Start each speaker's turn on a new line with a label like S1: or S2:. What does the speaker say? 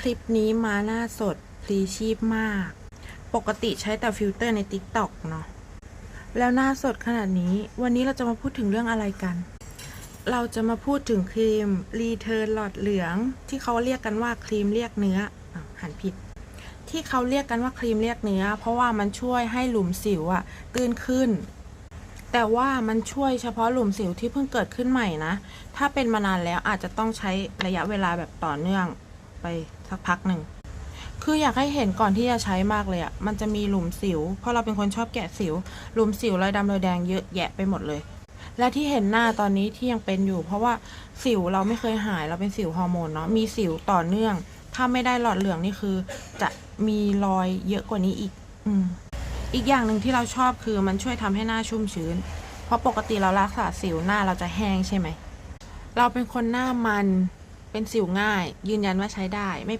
S1: คลิปนี้มาหน้าสดพลีชีพมาก ปกติใช้แต่ฟิลเตอร์ใน TikTok เนาะแล้วหน้าสดขนาดนี้ วันนี้เราจะมาพูดถึงเรื่องอะไรกัน เราจะมาพูดถึงครีมรีเทิร์นหลอดเหลือง ที่เขาเรียกกันว่าครีมเรียกเนื้ออหันผิด ที่เขาเรียกกันว่าครีมเรียกเนื้อ เพราะว่ามันช่วยให้หลุมสิวอะตื้นขึ้น แต่ว่ามันช่วยเฉพาะหลุมสิวที่เพิ่งเกิดขึ้นใหม่นะ ถ้าเป็นมานานแล้วอาจจะต้องใช้ระยะเวลาแบบต่อเนื่อง ไปสักพักหนึ่ง คืออยากให้เห็นก่อนที่จะใช้มากเลยอะมันจะมีหลุมสิว เพราะเราเป็นคนชอบแกะสิว หลุมสิวรอยดำรอยแดงเยอะแยะไปหมดเลย และที่เห็นหน้าตอนนี้ที่ยังเป็นอยู่ เพราะว่าสิวเราไม่เคยหาย เราเป็นสิวฮอร์โมนเนาะ มีสิวต่อเนื่อง ถ้าไม่ได้หลอดเหลืองนี่คือ จะมีรอยเยอะกว่านี้อีก อืมอีกอย่างหนึ่งที่เราชอบคือมันช่วยทำให้หน้าชุ่มชื้น เพราะปกติเรารักษาสิวหน้าเราจะแห้งใช่ไหม เราเป็นคนหน้ามัน เป็นสิวง่าย ยืนยันว่าใช้ได้ไม่